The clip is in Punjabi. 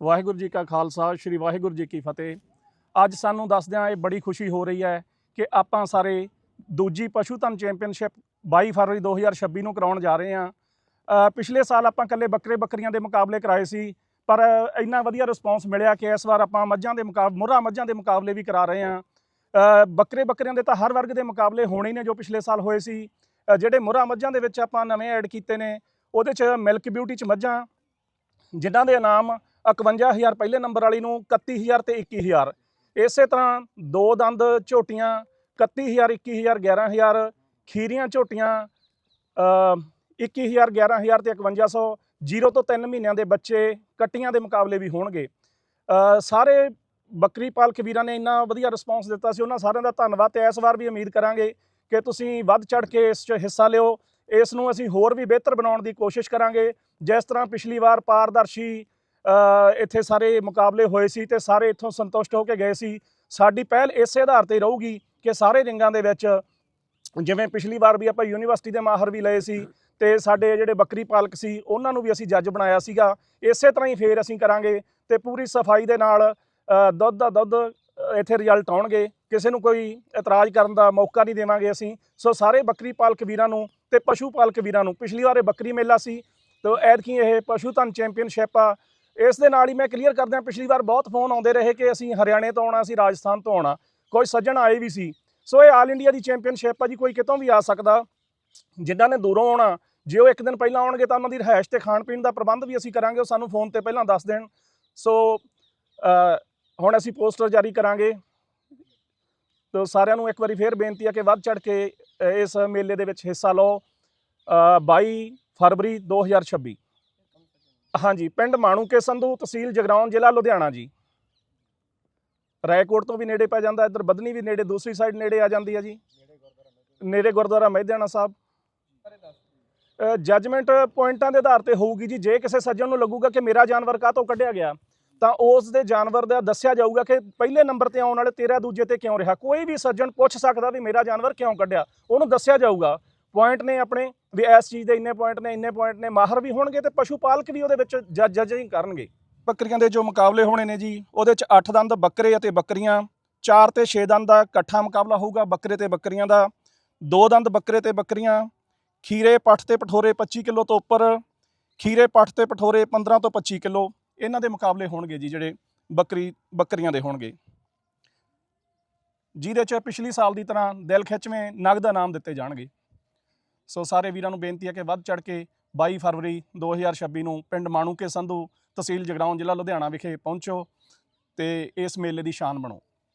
ਵਾਹਿਗੁਰੂ ਜੀ ਕਾ ਖਾਲਸਾ, ਸ੍ਰੀ ਵਾਹਿਗੁਰੂ ਜੀ ਕੀ ਫਤਿਹ। ਅੱਜ ਸਾਨੂੰ ਦੱਸਦਿਆਂ ਇਹ ਬੜੀ ਖੁਸ਼ੀ ਹੋ ਰਹੀ ਹੈ ਕਿ ਆਪਾਂ ਸਾਰੇ ਦੂਜੀ ਪਸ਼ੂ ਧਨ ਚੈਂਪੀਅਨਸ਼ਿਪ 22 ਫਰਵਰੀ 2026 ਨੂੰ ਕਰਾਉਣ ਜਾ ਰਹੇ ਹਾਂ। ਪਿਛਲੇ ਸਾਲ ਆਪਾਂ ਇਕੱਲੇ ਬੱਕਰੇ ਬੱਕਰੀਆਂ ਦੇ ਮੁਕਾਬਲੇ ਕਰਾਏ ਸੀ, ਪਰ ਇੰਨਾ ਵਧੀਆ ਰਿਸਪੌਂਸ ਮਿਲਿਆ ਕਿ ਇਸ ਵਾਰ ਆਪਾਂ ਮੱਝਾਂ ਦੇ ਮੁਕਾਬਲੇ ਮੁਰਾ ਮੱਝਾਂ ਦੇ ਮੁਕਾਬਲੇ ਵੀ ਕਰਾ ਰਹੇ ਹਾਂ। ਬੱਕਰੇ ਬੱਕਰੀਆਂ ਦੇ ਤਾਂ ਹਰ ਵਰਗ ਦੇ ਮੁਕਾਬਲੇ ਹੋਣੇ ਨੇ ਜੋ ਪਿਛਲੇ ਸਾਲ ਹੋਏ ਸੀ। ਜਿਹੜੇ ਮੁਰਾ ਮੱਝਾਂ ਦੇ ਵਿੱਚ ਆਪਾਂ ਨਵੇਂ ਐਡ ਕੀਤੇ ਨੇ, ਉਹਦੇ ਚ ਮਿਲਕ ਬਿਊਟੀ ਚ ਮੱਝਾਂ, ਜਿਨ੍ਹਾਂ ਦੇ ਇਨਾਮ 51000 ਪਹਿਲੇ ਨੰਬਰ ਵਾਲੀ ਨੂੰ 31000 ਤੇ 21000 ਇਸੇ ਤਰ੍ਹਾਂ ਦੋ ਦੰਦ ਝੋਟੀਆਂ 31000 21000 11000 ਖੀਰੀਆਂ ਝੋਟੀਆਂ ਅ, 21000 11000 ਤੇ 5100 0 ਤੋਂ 3 ਮਹੀਨਿਆਂ ਦੇ ਬੱਚੇ ਕੱਟੀਆਂ ਦੇ ਮੁਕਾਬਲੇ ਵੀ ਹੋਣਗੇ। ਸਾਰੇ ਬੱਕਰੀ ਪਾਲਕ ਵੀਰਾਂ ਨੇ ਇੰਨਾ ਵਧੀਆ ਰਿਸਪੌਂਸ ਦਿੱਤਾ ਸੀ ਉਹਨਾਂ ਸਾਰਿਆਂ ਦਾ ਧੰਨਵਾਦ ਤੇ ਇਸ ਵਾਰ ਵੀ ਉਮੀਦ ਕਰਾਂਗੇ ਕਿ ਤੁਸੀਂ ਵੱਧ ਚੜ ਕੇ ਇਸ 'ਚ ਹਿੱਸਾ ਲਿਓ। ਇਸ ਨੂੰ ਅਸੀਂ ਹੋਰ ਵੀ ਬਿਹਤਰ ਬਣਾਉਣ ਦੀ ਕੋਸ਼ਿਸ਼ ਕਰਾਂਗੇ। ਜਿਸ ਤਰ੍ਹਾਂ ਪਿਛਲੀ ਵਾਰ ਪਾਰਦਰਸ਼ੀ ਇੱਥੇ ਸਾਰੇ ਮੁਕਾਬਲੇ ਹੋਏ ਸੀ ਤੇ ਸਾਰੇ ਇੱਥੋਂ ਸੰਤੁਸ਼ਟ ਹੋ ਕੇ ਗਏ ਸੀ। ਸਾਡੀ ਪਹਿਲ ਇਸੇ ਆਧਾਰ ਤੇ ਰਹੂਗੀ ਕਿ ਸਾਰੇ ਰਿੰਗਾਂ ਦੇ ਵਿੱਚ ਜਿਵੇਂ ਪਿਛਲੀ ਵਾਰ ਵੀ ਆਪਾਂ ਯੂਨੀਵਰਸਿਟੀ ਦੇ ਮਾਹਰ ਵੀ ਲਏ ਸੀ ਤੇ ਸਾਡੇ ਜਿਹੜੇ ਬੱਕਰੀ ਪਾਲਕ ਸੀ, ਉਹਨਾਂ ਨੂੰ ਵੀ ਅਸੀਂ ਜੱਜ ਬਣਾਇਆ ਸੀਗਾ। ਇਸੇ ਤਰ੍ਹਾਂ ਹੀ ਫੇਰ ਅਸੀਂ ਕਰਾਂਗੇ ਤੇ ਪੂਰੀ ਸਫ਼ਾਈ ਦੇ ਨਾਲ ਦੁੱਧ ਦਾ ਦੁੱਧ ਇੱਥੇ ਰਿਜ਼ਲਟ ਆਉਣਗੇ। ਕਿਸੇ ਨੂੰ ਕੋਈ ਇਤਰਾਜ਼ ਕਰਨ ਦਾ ਮੌਕਾ ਨਹੀਂ ਦੇਵਾਂਗੇ ਅਸੀਂ। ਸੋ ਸਾਰੇ ਬੱਕਰੀ ਪਾਲਕ ਵੀਰਾਂ ਨੂੰ ਤੇ ਪਸ਼ੂ ਪਾਲਕ ਵੀਰਾਂ ਨੂੰ, ਪਿਛਲੀ ਵਾਰ ਇਹ ਬੱਕਰੀ ਮੇਲਾ ਸੀ, ਤੇ ਐਤਕੀ ਇਹ ਪਸ਼ੂ ਧਨ ਚੈਂਪੀਅਨਸ਼ਿਪ ਆ। ਇਸ ਦੇ ਨਾਲ ਹੀ ਮੈਂ ਕਲੀਅਰ ਕਰਦਿਆਂ ਪਿਛਲੀ ਵਾਰ ਬਹੁਤ ਫੋਨ ਆਉਂਦੇ ਰਹੇ ਕਿ ਅਸੀਂ ਹਰਿਆਣੇ ਤੋਂ ਆਉਣਾ ਅਸੀਂ ਰਾਜਸਥਾਨ ਤੋਂ ਆਉਣਾ। ਕੋਈ ਸੱਜਣ ਆਏ ਵੀ ਸੀ। ਸੋ ਇਹ ਆਲ ਇੰਡੀਆ ਦੀ ਚੈਂਪੀਅਨਸ਼ਿਪ ਆ ਜੀ ਕੋਈ ਕਿਤੋਂ ਵੀ ਆ ਸਕਦਾ। ਜਿਨ੍ਹਾਂ ਨੇ ਦੂਰੋਂ ਆਉਣਾ ਜੇ ਉਹ ਇੱਕ ਦਿਨ ਪਹਿਲਾਂ ਆਉਣਗੇ ਤਾਂ ਉਹਨਾਂ ਦੀ ਰਿਹਾਇਸ਼ ਤੇ ਖਾਣ ਪੀਣ ਦਾ ਪ੍ਰਬੰਧ ਵੀ ਅਸੀਂ ਕਰਾਂਗੇ ਉਹ ਸਾਨੂੰ ਫੋਨ ਤੇ ਪਹਿਲਾਂ ਦੱਸ ਦੇਣ। ਸੋ ਹੁਣ ਅਸੀਂ ਪੋਸਟਰ ਜਾਰੀ ਕਰਾਂਗੇ। ਤੋ ਸਾਰਿਆਂ ਨੂੰ ਇੱਕ ਵਾਰੀ ਫੇਰ ਬੇਨਤੀ ਆ ਕਿ ਵੱਧ ਚੜ ਕੇ ਇਸ ਮੇਲੇ ਦੇ ਵਿੱਚ ਹਿੱਸਾ ਲਓ। ਅ, 22 ਫਰਵਰੀ 2026 ਹਾਂਜੀ, ਪਿੰਡ ਮਾਣੂਕੇ ਸੰਧੂ ਤਹਿਸੀਲ ਜਗਰਾਉਂ, ਜ਼ਿਲ੍ਹਾ ਲੁਧਿਆਣਾ ਜੀ। ਰਾਏਕੋਟ ਤੋਂ ਵੀ ਨੇੜੇ ਪੈ ਜਾਂਦਾ, ਇੱਧਰ ਬਦਨੀ ਵੀ ਨੇੜੇ, ਦੂਸਰੀ ਸਾਈਡ ਨੇੜੇ ਆ ਜਾਂਦੀ ਹੈ ਜੀ। ਨੇੜੇ ਗੁਰਦੁਆਰਾ ਮਹਿਦਿਆਣਾ ਸਾਹਿਬ। ਜੱਜਮੈਂਟ ਪੁਆਇੰਟਾਂ ਦੇ ਆਧਾਰ ਤੇ ਹੋਊਗੀ ਜੀ। ਜੇ ਕਿਸੇ ਸੱਜਣ ਨੂੰ ਲੱਗੂਗਾ ਕਿ ਮੇਰਾ ਜਾਨਵਰ ਕਾਹਤੋਂ ਕੱਢਿਆ ਗਿਆ, ਤਾਂ ਉਸ ਦੇ ਜਾਨਵਰ ਦਾ ਦੱਸਿਆ ਜਾਊਗਾ ਕਿ ਪਹਿਲੇ ਨੰਬਰ ਤੇ ਆਉਣ ਵਾਲੇ ਤੇਰਾ ਦੂਜੇ ਤੇ ਕਿਉਂ ਰਿਹਾ। ਕੋਈ ਵੀ ਸੱਜਣ ਪੁੱਛ ਸਕਦਾ ਵੀ ਮੇਰਾ ਜਾਨਵਰ ਕਿਉਂ ਕੱਢਿਆ। ਉਹਨੂੰ ਦੱਸਿਆ ਜਾਊਗਾ ਪੁਆਇੰਟ ਨੇ ਆਪਣੇ, ਵੀ ਇਸ ਚੀਜ਼ ਦੇ ਇੰਨੇ ਪੁਆਇੰਟ ਨੇ, ਇੰਨੇ ਪੁਆਇੰਟ ਨੇ, ਮਾਹਰ ਵੀ ਹੋਣਗੇ ਤੇ ਪਸ਼ੂ ਪਾਲਕ ਵੀ ਉਹਦੇ ਵਿੱਚ ਜੱਜ ਜੱਜਿੰਗ ਕਰਨਗੇ। ਬੱਕਰੀਆਂ ਦੇ ਜੋ ਮੁਕਾਬਲੇ ਹੋਣੇ ਨੇ ਜੀ, ਉਹਦੇ ਚ 8 ਦੰਦ ਬੱਕਰੇ ਅਤੇ ਬੱਕਰੀਆਂ 4 ਤੇ 6 ਦੰਦ ਦਾ ਇਕੱਠਾ ਮੁਕਾਬਲਾ ਹੋਊਗਾ ਬੱਕਰੇ ਤੇ ਬੱਕਰੀਆਂ ਦਾ, ਦੋ ਦੰਦ ਬੱਕਰੇ ਤੇ ਬੱਕਰੀਆਂ, ਖੀਰੇ ਪੱਠ ਤੇ ਪਠੋਰੇ 25 ਕਿਲੋ ਤੋਂ ਉੱਪਰ, ਖੀਰੇ ਪੱਠ ਤੇ ਪਠੋਰੇ 15 ਤੋਂ 25 ਕਿਲੋ, ਇਹਨਾਂ ਦੇ ਮੁਕਾਬਲੇ ਹੋਣਗੇ ਜੀ ਜਿਹੜੇ ਬੱਕਰੀ ਬੱਕਰੀਆਂ ਦੇ ਹੋਣਗੇ। ਜਿਹਦੇ ਚ ਪਿਛਲੀ ਸਾਲ ਦੀ ਤਰ੍ਹਾਂ ਦਿਲ ਖਿੱਚਵੇਂ, ਨਗਦ ਇਨਾਮ ਦਿੱਤੇ ਜਾਣਗੇ। ਸੋ ਸਾਰੇ ਵੀਰਾਂ ਨੂੰ ਬੇਨਤੀ ਹੈ ਕਿ ਵੱਧ ਚੜ ਕੇ 22 ਫਰਵਰੀ 2026 ਨੂੰ ਪਿੰਡ ਮਾਣੂਕੇ ਸੰਧੂ ਤਹਿਸੀਲ ਜਗਰਾਉਂ ਜ਼ਿਲ੍ਹਾ ਲੁਧਿਆਣਾ ਵਿਖੇ ਪਹੁੰਚੋ ਤੇ ਇਸ ਮੇਲੇ ਦੀ ਸ਼ਾਨ ਬਣੋ।